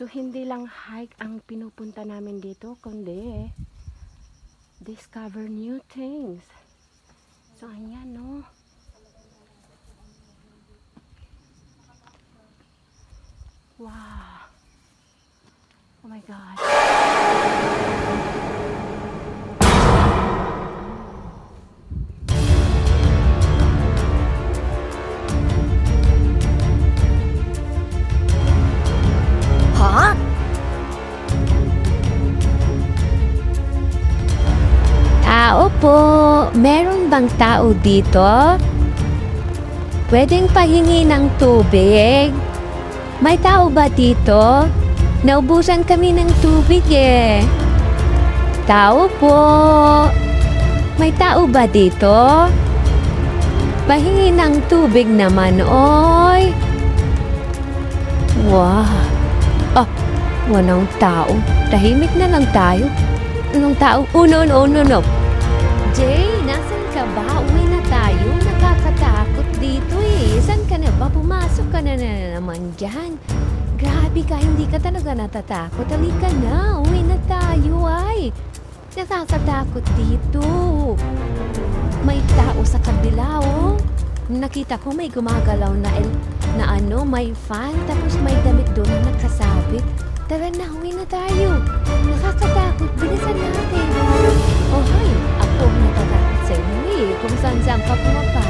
So, hindi lang hike ang pinupunta namin dito, kundi discover new things. So, ayan, no. Wow. Oh my God. Po, meron bang tao dito? Pwedeng pahingi ng tubig? May tao ba dito? Naubusan kami ng tubig eh. Tao po. May tao ba dito? Pahingi ng tubig naman, oy. Wow. Ah, walang tao. Tahimik na lang tayo. Anong tao? Oh, no, no, no, no. Jay, nasan ka ba? Uwi na tayo. Nakakatakot dito eh. Saan ka na ba? Pumasok ka na, na naman dyan. Grabe ka, hindi ka talaga natatakot. Halika na, uwi na tayo ay. Nakakatakot dito. May tao sa kabila, oh. Nakita ko may gumagalaw na, el, na ano, may fan, tapos may damit doon na nakasabit. Tara na, uwi na tayo. Nakakatakot, 선장 퍼프 허파